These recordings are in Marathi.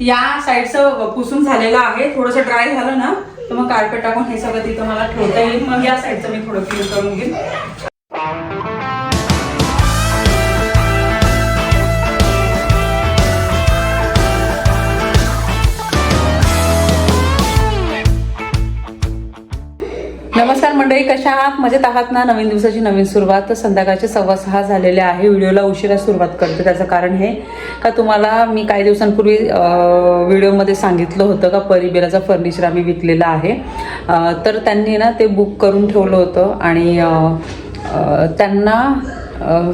या साईडचं पुसून झालेलं आहे. थोडंसं ड्राय झालं ना तर मग कार्पेट टाकून हे सगळं तिथं मला ठेवता येईल. मग या साईडचं मी थोडं क्लिअर करून घेईन. मंडळी कशा आहात? मजेत आहात ना? नवीन दिवसाची नवीन सुरुवात. तर संध्याकाळचे सव्वा सहा झालेले आहे. व्हिडिओला उशिरा सुरुवात करते. त्याचं कारण हे का तुम्हाला मी काही दिवसांपूर्वी व्हिडिओमध्ये सांगितलं होतं का परिबेराचं फर्निचर आम्ही विकलेलं आहे. तर त्यांनी ना ते बुक करून ठेवलं होतं आणि त्यांना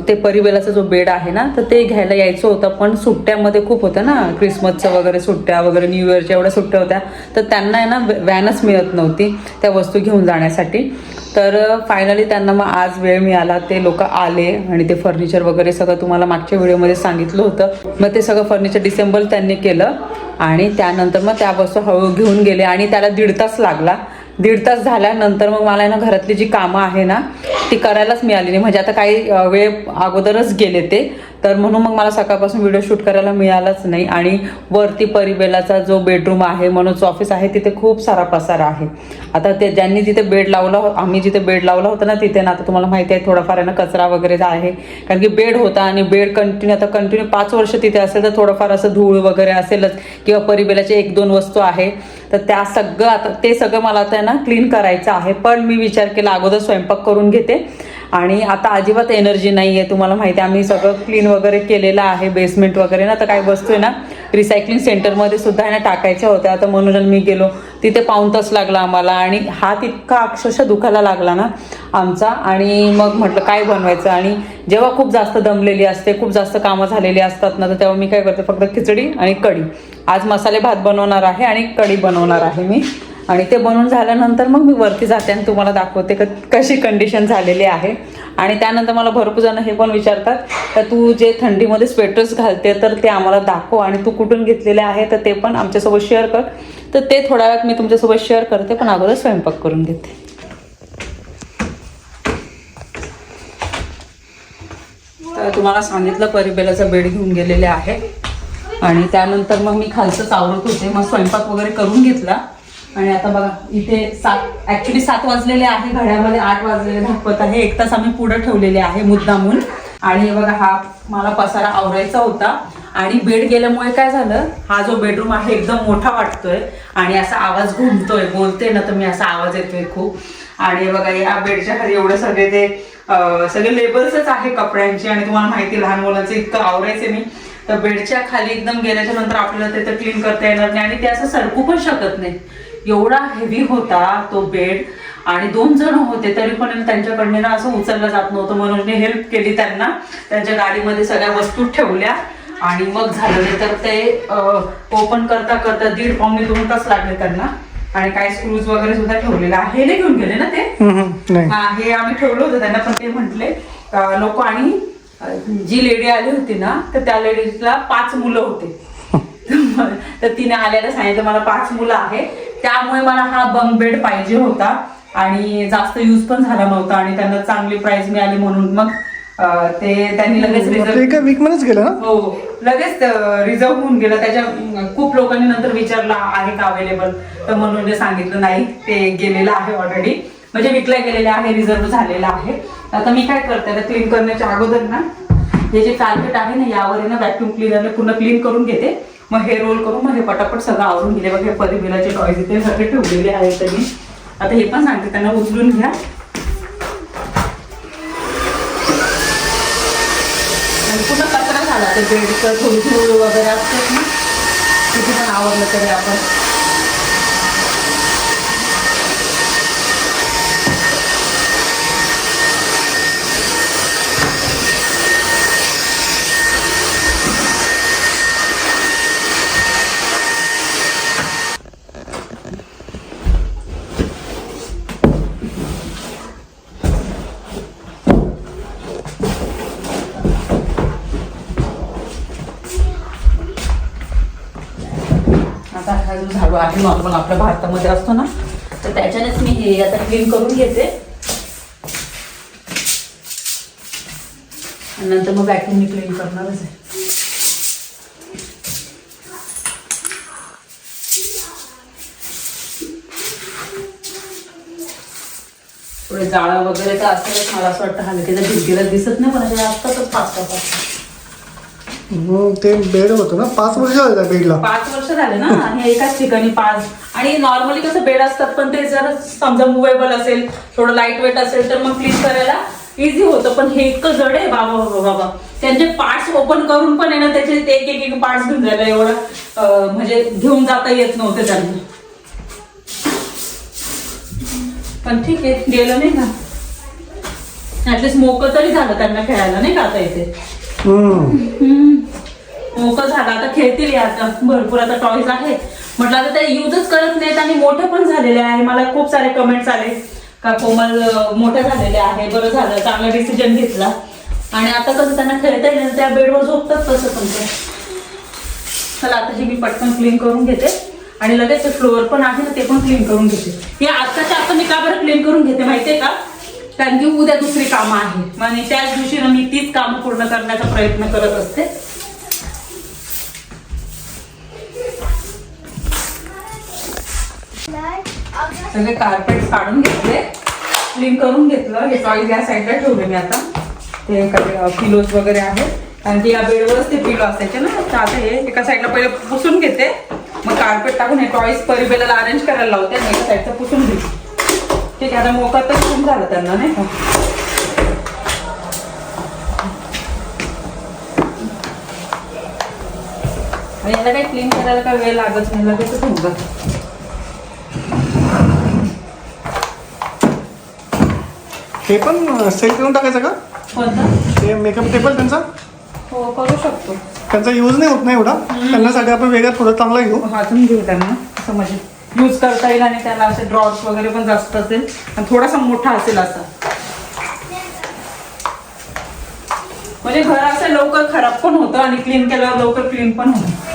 ते परिवेलाचा जो बेड आहे ना तर ते घ्यायला यायचं होतं पण सुट्ट्यामध्ये खूप होतं ना क्रिसमसचं वगैरे सुट्ट्या वगैरे न्यू इयरच्या एवढ्या सुट्ट्या होत्या तर त्यांना आहे ना व्हॅनच मिळत नव्हती त्या वस्तू घेऊन जाण्यासाठी. तर फायनली त्यांना मग आज वेळ मिळाला ते लोक आले आणि ते फर्निचर वगैरे सगळं तुम्हाला मागच्या व्हिडिओमध्ये सांगितलं होतं. मग ते सगळं फर्निचर डिसेंबर त्यांनी केलं आणि त्यानंतर मग त्या वस्तू हळूहळू घेऊन गेले आणि त्याला दीड तास लागला. दीड तास झाल्यानंतर मग मला आहे ना घरातली जी कामं आहे ना ती करायलाच मिळाली नाही. म्हणजे आता काही वेळ अगोदरच गेले ते. तर म्हणून मग मला सकाळपासून व्हिडिओ शूट करायला मिळालाच नाही. आणि वरती परिबेलाचा जो बेडरूम आहे मनोजचं ऑफिस आहे तिथे खूप सारा पसारा आहे. आता ते ज्यांनी जिथे बेड लावला हो-, आम्ही जिथे बेड लावला होता ना तिथे ना आता तुम्हाला माहिती आहे थोडाफार आहे ना कचरा वगैरे आहे. कारण की बेड होता आणि बेड कंटिन्यू आता कंटिन्यू पाच वर्ष तिथे असेल तर थोडंफार असं धूळ वगैरे असेलच किंवा परिबेलाचे एक दोन वस्तू आहे. तर त्या सगळं आता ते सगळं मला आता आहे ना क्लीन करायचं आहे. पण मी विचार केला अगोदर स्वयंपाक करून घेते. आणि आता अजिबात एनर्जी नाही आहे तुम्हाला माहिती आहे आम्ही सगळं क्लीन वगैरे केलेलं आहे बेसमेंट वगैरे. ना तर काही वस्तू आहे ना रिसायकलिंग सेंटरमध्ये सुद्धा आहे ना टाकायच्या होत्या. आता म्हणून मी गेलो. तिथे पाऊन तास लागला आम्हाला आणि हात इतका अक्षरशः दुखायला लागला ना आमचा. आणि मग म्हटलं काय बनवायचं? आणि जेव्हा खूप जास्त दमलेली असते खूप जास्त कामं झालेली असतात ना तर तेव्हा मी काय करते? फक्त खिचडी आणि कढी. आज मसाले भात बनवणार आहे आणि कढी बनवणार आहे मी. आणि ते बनवून झाल्यानंतर मग मी वरती जाते आणि तुम्हाला दाखवते क कशी कंडिशन झालेली आहे. आणि त्यानंतर मला भरपूर जण हे पण विचारतात तर तू जे थंडीमध्ये स्वेटर्स घालते तर ते आम्हाला दाखव आणि तू कुठून घेतलेले आहे तर ते पण आमच्यासोबत शेअर कर. तर ते थोड्या वेळात मी तुमच्यासोबत शेअर करते पण अगोदर स्वयंपाक करून घेते. तर तुम्हाला सांगितलं परिबेलाचा बेड घेऊन गेलेले आहे. आणि त्यानंतर मग मी खालचं आवरत होते मग स्वयंपाक वगैरे करून घेतला. आणि आता बघा इथे सात ऍक्च्युली सात वाजलेले आहे घड्यामध्ये आठ वाजलेले दाखवत आहे. एक तास आम्ही पुढे ठेवलेले आहे मुद्दामून. आणि बघा हा मला पसारा आवरायचा होता. आणि बेड गेल्यामुळे काय झालं हा जो बेडरूम आहे एकदम मोठा वाटतोय. आणि असा आवाज घुमतोय बोलते ना तर मी असा आवाज येतोय खूप. आणि बघा या बेडच्या खाली एवढे सगळे ते सगळे लेबल्सच आहे कपड्यांचे. आणि तुम्हाला माहिती लहान मुलांचं इतकं आवरायचे मी. तर बेडच्या खाली एकदम गेल्याच्यानंतर आपल्याला ते तर क्लीन करता येणार नाही. आणि ते असं सरकू पण शकत नाही एवढा हेवी होता तो बेड आणि दोन जण होते तरी पण त्यांच्याकडनं ना असं उचललं जात नव्हतं. म्हणून मी हेल्प केली त्यांना. त्यांच्या गाडीमध्ये सगळ्या वस्तू ठेवल्या आणि मग झालं तर ते ओपन करता करता दीड पावणे दोन तास लागले त्यांना. आणि काही स्क्रूज वगैरे सुद्धा ठेवलेले आहे. हे नाही घेऊन गेले ना ते? हा हे आम्ही ठेवलं होतं त्यांना पण ते म्हटले लोक आणि जी लेडी आली होती ना तर त्या लेडीजला पाच मुलं होते. तर तिने आल्याला सांगितलं मला पाच मुलं आहे त्यामुळे मला हा बंक बेड पाहिजे होता आणि जास्त यूज पण झाला नव्हता आणि त्यांना चांगली प्राइस मिळाली म्हणून. मग ते त्यांनी लगेच रिझर्व गेलं हो. लगेच रिझर्व होऊन गेलं. त्याच्या खूप लोकांनी नंतर विचारलं आहे का अवेलेबल तर म्हणून सांगितलं नाही ते गेलेलं आहे ऑलरेडी म्हणजे विकल्या गेलेले आहे रिझर्व झालेलं आहे. आता मी काय करते क्लीन करण्याच्या अगोदर ना हे जे कार्पेट आहे ना यावर ना व्हॅक्युम क्लिनरने पूर्ण क्लीन करून घेते. मग हे रोल करून मग हे पटापट सगळं आवरून गेले बघ हे परिबिलाचे टॉयज इथे सगळे ठेवलेले आहेत त्यांनी. आता हे पण सांगते त्यांना उचलून घ्या. पूर्ण कचरा झाला ते बेडचं थोडी धूळ वगैरे असते ना किती पण आवडलं तरी आपण. आता हा जो झाडू आहे नॉर्मल आपल्या भारतामध्ये असतो ना तर त्याच्यानेच मी हे आता क्लीन करून घेते. नंतर मग वॅक्यूमने क्लीन करणारच आहे. पुढे जाळा वगैरे तर असेलच मला असं वाटतं हलके जर भिंतीला दिसत नाही पण असे तर पाच पाच मग ते बेड होतं ना? पाच वर्ष झाले त्या बेडला. पाच वर्ष झाले ना? आणि एकाच ठिकाणी पाच. आणि नॉर्मली कसं बेड असतात पण ते जर समजा मुवेबल असेल थोडं लाइट वेट असेल तर मग क्लीन करायला इझी होतं. पण हे इतकं जड आहे बाबा बाबा बाबा. त्यांचे पार्ट्स ओपन करून पण आहे ना त्याचे ते एक एक एक पार्ट्स घेऊन जायला एवढं म्हणजे घेऊन जाता येत नव्हते त्यांना. पण ठीक आहे गेलं नाही का? ऍटलीस्ट मोकं तरी झालं त्यांना खेळायला नाही का आता इथे? मोकं झालं. आता खेळतील आता. भरपूर आता टॉईज आहेत. म्हटलं आता ते युजच करत नाहीत आणि मोठे पण झालेले आहे. मला खूप सारे कमेंट्स आले. का कोमल मोठे झालेले आहे. बरं झालं. चांगला डिसिजन घेतला. आणि आता कसं त्यांना खेळता येईल त्या बेडवर झोपतात तसं पण ते चला आता जी मी पटकन क्लीन करून घेते. आणि लगेच फ्लोअर पण आहे ना ते पण क्लीन करून घेते. हे आत्ताच्या आता मी का बरं क्लीन करून घेते माहितीये का? कारण की उद्या दुसरी कामं आहे आणि त्याच दिवशी ना मी तीच काम पूर्ण करण्याचा प्रयत्न करत असते. सगळे कार्पेट काढून घेतले. क्लीन करून घेतलं. हे टॉईज या साईडला ठेवले मी आता. ते काही पिलोज वगैरे आहेत. कारण की या बेडवरच ते पिलो असायचे ना. तर आता हे एका साईडला पहिले पुसून घेते. मग कार्पेट टाकून हे टॉईज परिबेला अरेंज करायला लावते आणि एका साईडचं पुसून घेते. ठीक आहे आता मोका तर खूप झालं त्यांना नाही का? आणि याला काही क्लीन करायला काही वेळ लागत नाही लगेच होऊन जातं. हे पण सेल करून टाकायचं का? कोणतं? ते मेकअप टेबल त्यांचा? हो करू शकतो. त्यांचा यूज नाही होत नाही एवढा? त्यांच्यासाठी आपण वेगळा थोडं चांगला घेऊ. वाचून घेऊ त्यांना म्हणजे यूज करता येईल आणि त्याला असे ड्रॉप्स वगैरे पण जास्त असेल. आणि थोडासा मोठा असेल असा. म्हणजे घर असं लवकर खराब पण होतं आणि क्लीन केल्यावर लवकर क्लीन पण होतं.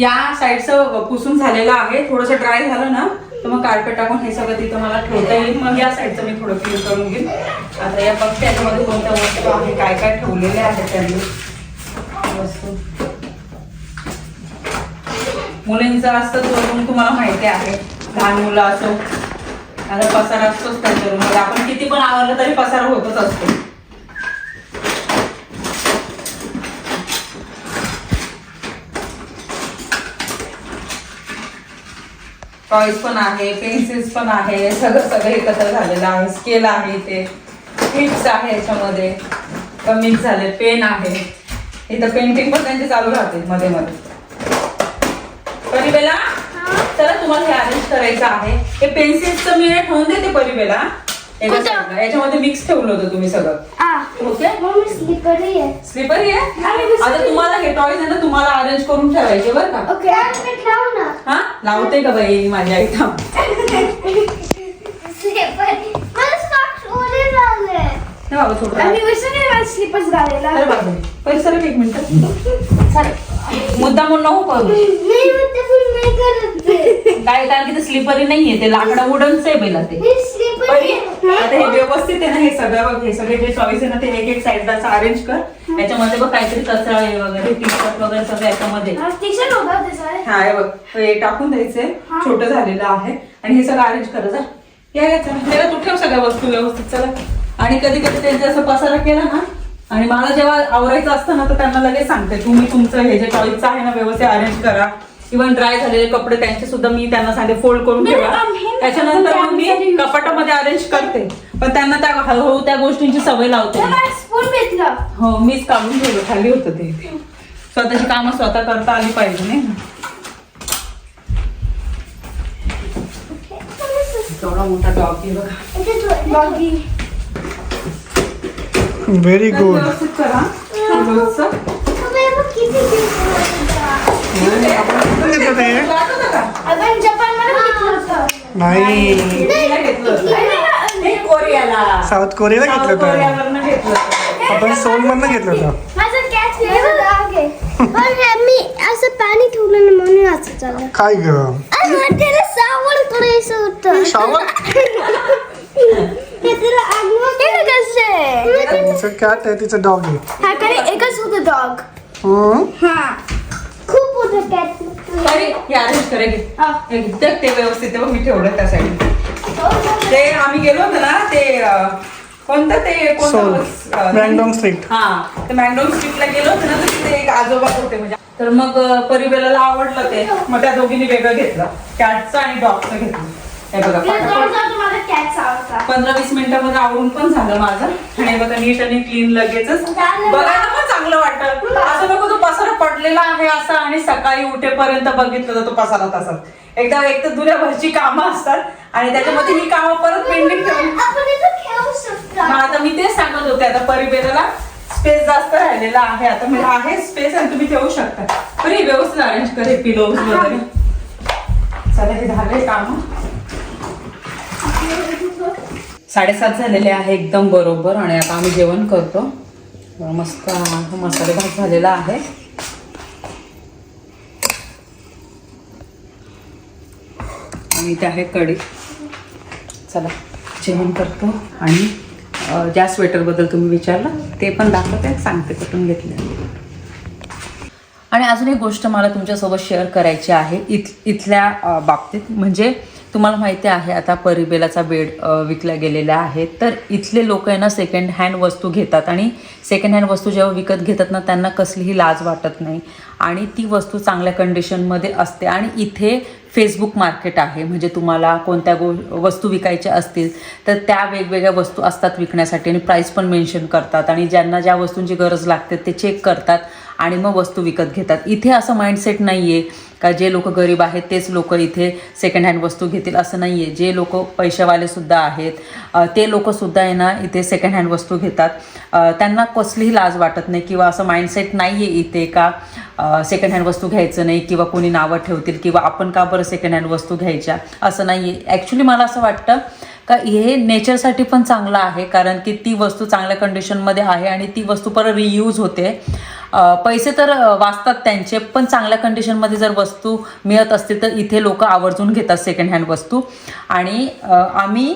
या साईडचं पुसून झालेलं आहे. थोडंसं ड्राय झालं ना तर मग कार्पेट टाकून हे सगळं तिथं मला ठेवता येईल. मग या साईडचं मी थोडं क्लिअर करून घेईन. आता या बघते याच्यामध्ये कोणत्या वस्तू आहे काय काय ठेवलेल्या आहेत त्यांनी. वस्तू. मुलींचं असतं वरून तुम्हाला माहिती आहे. लहान मुलं असो. आता पसारा असतोच त्यांच्या रूममध्ये आपण किती पण आवरलं तरी पसार होतच असतो. टॉईज पण आहे पेन्सिल्स पण आहे सगळं सगळं एकत्र झालेलं आहे. स्केल आहे इथे क्लिप्स आहे याच्यामध्ये. मिक्स झाले. पेन आहे. इथं पेंटिंग पण त्यांची चालू राहते मध्ये मध्ये. परिबेला? चला तुम्हाला हे अरेंज करायचं आहे. हे पेन्सिल्सचं मी ठेवून देते परिबेला. याच्यामध्ये मिक्स ठेवलं होतं तुम्ही सगळं. ओके? स्लीपर आहे. स्लीपर आहे? आणि दुसरं- आता तुम्हाला हे टॉईज आहे ना तुम्हाला अरेंज करून ठेवायचे बरं का. ओके मी लाव ना. हा? लावते का बाई माझ्या आयटम बाबा छोटा आणि विसरले स्लीपर्स घालायला. परिसर एक मिनिट. मुद्दा म्हणून नको करू. काय कारण की ते स्लिपरी नाहीये ते लाकडा वुडनच आहे पहिला ते. आता हे व्यवस्थित आहे ना हे सगळं बघ हे सगळे जे चॉईस आहे ना ते एक एक साईडला असं अरेंज कर. याच्यामध्ये बघ काहीतरी कचरा आहे वगैरे टी शर्ट वगैरे सगळं याच्यामध्ये. हा हे बघ हे टाकून द्यायचंय. छोटं झालेलं आहे. आणि हे सगळं अरेंज कर जा. या तू ठेव सगळ्या वस्तू व्यवस्थित चला. आणि कधी कधी त्यांचे असं पसारा केला ना आणि मला जेव्हा आवरायचं असतं ना तर त्यांना लगेच सांगते तुम्ही तुमचं हे जे टॉईजचं आहे ना व्यवस्थित अरेंज करा. इव्हन ड्राय झालेले कपडे त्यांचे सुद्धा मी त्यांना सांगते फोल्ड करून ठेवा. त्याच्यानंतर मग मी कपाटामध्ये अरेंज करते. पण त्यांना त्या हळूहळू त्या गोष्टींची सवय लावते. हो मीच काढून ठेवलं खाली होतं ते. स्वतःची कामं स्वतः करता आली पाहिजे नाही मोठा डॉग बघा डॉगी व्हेरी तर गुड व्यवस्थित करा रोजचं. किती घेतलं ते दाखवतं का? आपण जपानमध्ये घेतलं होतं नाही साऊथ कोरियाला घेतलं होतं. आपण सोल मधनं घेतलं होतं. माझं कॅच पण मी असं पाणी ठेवलं ना म्हणून असं काय ग? सावड करायचं होतं. शावर हे तिचं कॅट आहे. तिचं डॉग आहे हा कडे एकच होतं डॉग हम्म. हा. खूप होतं कॅट अरे अरेंज करे एकदम ते व्यवस्थित आहे बघ, मी ठेवलं त्या साईड ते आम्ही गेलो होतो ना ते अं, कोणतं ते सोल कोणतं मॅंगडॉंग स्ट्रीट हा. ते मॅंगडोन स्ट्रीटला गेलो होतो ना तर तिथे एक आजोबा होते म्हणजे. तर मग अं, परिबेलाला आवडलं ते. मग त्या दोघींनी वेगळं घेतलं. कॅटचं आणि डॉगचं घेतलं. हे बघा पंधरा वीस मिनिटामध्ये आवडून पण झालं माझं. आणि बघा नीट आणि क्लीन लगेचच. बघायला पण चांगलं वाटतं. असं नको तो पसारा पडलेला आहे असा आणि सकाळी उठेपर्यंत बघितलं तर तो पसारा तसाच एकदा एक तर दुऱ्याभरची कामं असतात आणि त्याच्यामध्ये ही कामं परत पेंडिंग ठेवून. आता मी तेच सांगत होते आता परिबेला स्पेस जास्त राहिलेला आहे. आता मी आहे स्पेस आणि तुम्ही ठेवू शकता. पण हे व्यवस्थित अरेंज करे पिलोज वगैरे. चला हे झाले काम. साडेसात झालेले आहे एकदम बरोबर आणि आता आम्ही जेवण करतो. मस्त मसाले भात झालेला आहे. आणि इथे आहे कढी. चला जेवण करतो. आणि ज्या स्वेटरबद्दल तुम्ही विचारलं ते पण दाखवते सांगते कुठून घेतलं. आणि अजून एक गोष्ट मला तुमच्यासोबत शेअर करायची आहे. इथ इथल्या बाबतीत. म्हणजे तुम्हाला माहिती आहे आता परिबेलाचा बेड विकल्या गेलेला आहे तर इथले लोक आहे ना सेकंड हँड वस्तू घेतात आणि सेकंड हँड वस्तू जेव्हा विकत घेतात ना त्यांना कसलीही लाज वाटत नाही. आणि ती वस्तू चांगल्या कंडिशनमध्ये असते. आणि इथे फेसबुक मार्केट आहे. म्हणजे तुम्हाला कोणत्या गो वस्तू विकायच्या असतील तर त्या वेगवेगळ्या वस्तू असतात विकण्यासाठी आणि प्राईस पण मेन्शन करतात. आणि ज्यांना ज्या वस्तूंची गरज लागते ते चेक करतात. आणि मग वस्तू विकत घेतात. इथे असं माइंडसेट नाही आहे का जे लोक गरीब आहेत तेच लोक इथे सेकंड हँड वस्तू घेतील असं नाही आहे जे लोक पैशावालेसुद्धा आहेत ते लोकसुद्धा आहे ना इथे सेकंड हँड वस्तू घेतात. त्यांना कसलीही लाज वाटत नाही किंवा असं माइंडसेट नाही आहे इथे का सेकंड हँड वस्तू घ्यायचं नाही किंवा कोणी नावं ठेवतील किंवा आपण का बरं सेकंड हँड वस्तू घ्यायच्या असं नाही आहे ॲक्च्युली मला असं वाटतं का हे नेचरसाठी पण चांगलं आहे कारण की ती वस्तू चांगल्या कंडिशनमध्ये आहे आणि ती वस्तू परत रियूज होते. पैसे तर वाचतात त्यांचे पण चांगल्या कंडिशनमध्ये जर वस्तू मिळत असतील तर इथे लोक आवर्जून घेतात सेकंड हँड वस्तू. आणि आम्ही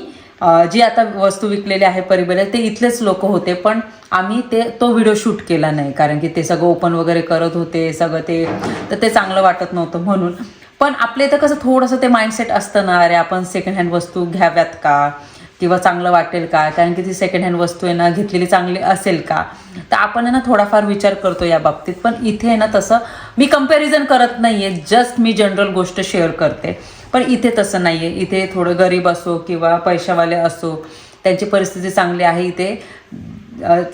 जी आता वस्तू विकलेली आहे परिबेला ते इथलेच लोक होते पण आम्ही ते तो व्हिडिओ शूट केला नाही कारण की ते सगळं ओपन वगैरे करत होते सगळं ते तर ते चांगलं वाटत नव्हतं म्हणून. पण आपले इथं कसं थोडंसं ते माइंडसेट असतं ना अरे आपण सेकंड हँड वस्तू घ्याव्यात का? किंवा चांगलं वाटेल का? कारण की ती सेकंड हँड वस्तू आहे ना घेतलेली चांगली असेल का? तर आपण आहे ना थोडाफार विचार करतो या बाबतीत. पण इथे आहे ना तसं मी कंपॅरिझन करत नाही आहे जस्ट मी जनरल गोष्ट शेअर करते. पण इथे तसं नाही आहे इथे थोडं गरीब असो किंवा पैशावाले असो त्यांची परिस्थिती चांगली आहे इथे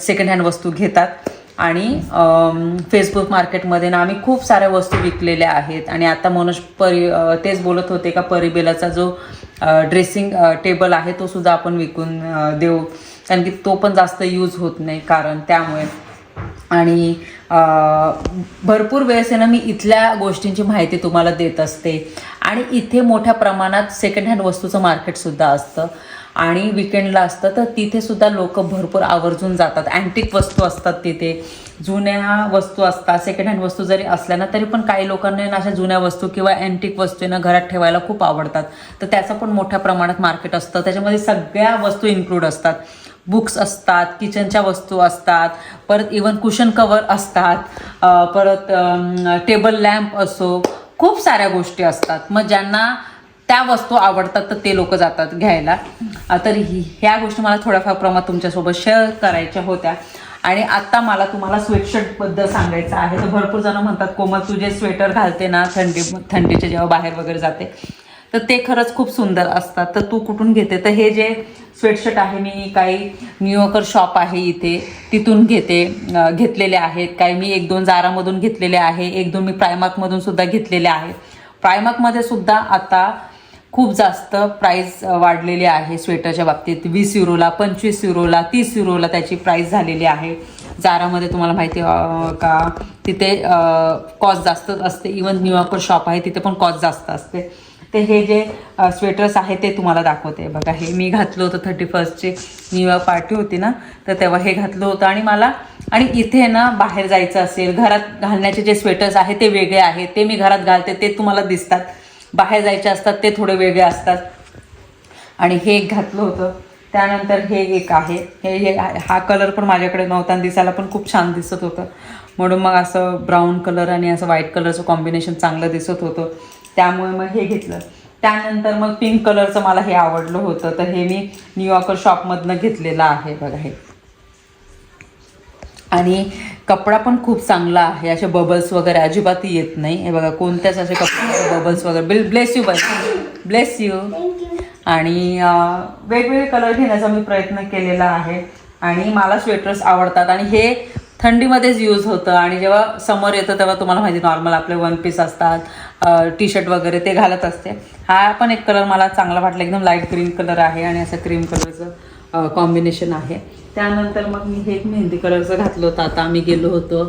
सेकंड हँड वस्तू घेतात. आणि फेसबुक मार्केटमध्ये ना आम्ही खूप साऱ्या वस्तू विकलेल्या आहेत. आणि आता मनोज परी तेच बोलत होते का परिबेलाचा जो ड्रेसिंग टेबल आहे तो सुद्धा आपण विकून देऊ. कारण की तो पण जास्त यूज होत नाही कारण त्यामुळे. आणि भरपूर वेळेस ना मी इथल्या गोष्टींची माहिती तुम्हाला देत असते. आणि इथे मोठ्या प्रमाणात सेकंड हँड वस्तूचं मार्केटसुद्धा असतं. आणि विकेंडला असतं तर तिथेसुद्धा लोक भरपूर आवर्जून जातात. अँटिक वस्तू असतात तिथे. जुन्या वस्तू असतात. सेकंड हँड वस्तू जरी असल्या ना तरी पण काही लोकांना ना अशा जुन्या वस्तू किंवा अँटिक वस्तू ना घरात ठेवायला खूप आवडतात. तर त्याचं पण मोठ्या प्रमाणात मार्केट असतं. त्याच्यामध्ये सगळ्या वस्तू इन्क्लूड असतात. बुक्स असतात किचनच्या वस्तू असतात परत इवन कुशन कवर असतात परत टेबल लॅम्प असो खूप साऱ्या गोष्टी असतात. मग ज्यांना त्या वस्तू आवडतात तर ते लोक जातात घ्यायला. तर ही ह्या गोष्टी मला थोड्याफार प्रमाणात तुमच्यासोबत शेअर करायच्या होत्या. आणि आत्ता मला तुम्हाला स्वेटशर्टबद्दल सांगायचं आहे. तर भरपूर जण म्हणतात कोमल तू जे स्वेटर घालते ना थंडी थंडीचे जेव्हा बाहेर वगैरे जाते. तर ते खरंच खूप सुंदर असतात. तर तू कुठून घेते? तर हे जे स्वेटशर्ट आहे मी काही न्यूयॉर्कर शॉप आहे इथे. तिथून घेते घेतलेले आहेत. काही मी एक दोन जारामधून घेतलेले आहे. एक दोन मी प्रायमार्कमधून सुद्धा घेतलेले आहे प्रायमार्कमध्ये सुद्धा आता खूप जास्त प्राईस वाढलेली आहे स्वेटरच्या बाबतीत. वीस युरोला पंचवीस युरोला तीस युरोला त्याची प्राईस झालेली आहे. जारामध्ये तुम्हाला माहिती का? तिथे कॉस्ट जास्त असते. इवन न्यूयॉर्कर शॉप आहे तिथे पण कॉस्ट जास्त असते. ते हे जे स्वेटर्स आहे ते तुम्हाला दाखवते. बघा हे मी घातलं होतं थर्टी फर्स्टची न्यू इयर पार्टी होती ना तर तेव्हा हे घातलं होतं. आणि मला आणि इथे ना बाहेर जायचं असेल घरात घालण्याचे जे स्वेटर्स आहे ते वेगळे आहेत. ते मी घरात घालते ते तुम्हाला दिसतात. बाहेर जायचे असतात ते थोडे वेगळे असतात. आणि हे एक घातलं होतं. त्यानंतर हे एक आहे. हे हे हा कलर पण माझ्याकडे नव्हता आणि दिसायला पण खूप छान दिसत होतं. म्हणून मग असं ब्राऊन कलर आणि असं व्हाईट कलरचं कॉम्बिनेशन चांगलं दिसत होतं. त्यामुळे मग हे घेतलं. त्यानंतर मग पिंक कलरचं मला हे आवडलं होतं. तर हे मी न्यूयॉर्कर शॉपमधनं घेतलेलं आहे बघा हे. आणि कपडा पण खूप चांगला आहे. असे बबल्स वगैरे अजिबात येत नाही. हे बघा कोणत्याच असे कपडे बबल्स वगैरे. बिल ब्लेस यू बस ब्लेस यू. आणि वेगवेगळे कलर घेण्याचा मी प्रयत्न केलेला आहे. आणि मला स्वेटर्स आवडतात. आणि हे थंडीमध्येच यूज होतं. आणि जेव्हा समर येतं तेव्हा तुम्हाला माहिती नॉर्मल आपले वन पीस असतात. टी शर्ट वगैरे ते घालत असते. हा पण एक कलर मला चांगला वाटला. एकदम लाइट ग्रीन कलर आहे. आणि असं क्रीम कलरचं कॉम्बिनेशन आहे. त्यानंतर मग मी हे एक मेहंदी कलरचं घातलं होतं. आता आम्ही गेलो होतो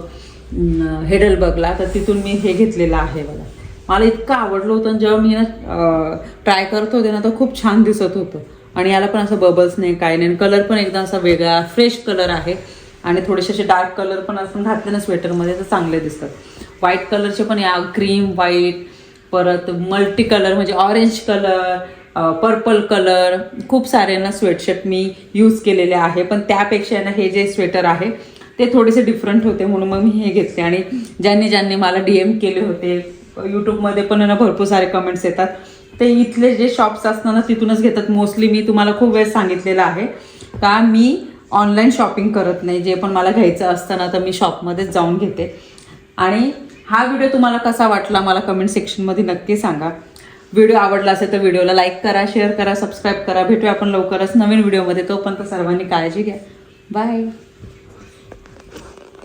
हेडलबर्गला तर तिथून मी हे घेतलेलं आहे बघा. मला इतकं आवडलं होतं आणि जेव्हा मी ना ट्राय करत होते ना तर खूप छान दिसत होतं. आणि याला पण असं बबल्स नाही काय नाही. कलर पण एकदम असा वेगळा फ्रेश कलर आहे. आणि थोडेसे असे डार्क कलर पण असं घातले ना स्वेटरमध्ये तर चांगले दिसतात. व्हाईट कलरचे पण या क्रीम व्हाईट परत मल्टी कलर म्हणजे ऑरेंज कलर पर्पल कलर खूप सारे ना स्वेटशर्ट मी यूज केलेले आहे पण त्यापेक्षा ना हे जे स्वेटर आहे ते थोडेसे डिफरंट होते म्हणून मग मी हे घेतले. आणि ज्यांनी ज्यांनी मला डी एम केले होते यूट्यूबमध्ये पण ना भरपूर सारे कमेंट्स येतात. ते इथले जे शॉप्स असतात ना तिथूनच घेतात. मोस्टली मी तुम्हाला खूप वेळ सांगितलेलं आहे. का मी ऑनलाईन शॉपिंग करत नाही. जे पण मला घ्यायचं असतं ना तर मी शॉपमध्येच जाऊन घेते. आणि हा व्हिडिओ तुम्हाला कसा वाटला मला कमेंट सेक्शनमध्ये नक्की सांगा. व्हिडिओ आवडला असेल तर व्हिडिओला लाईक करा शेअर करा सबस्क्राईब करा. भेटूया आपण लवकरच नवीन व्हिडिओमध्ये. तोपर्यंत सर्वांनी काळजी घ्या. बाय.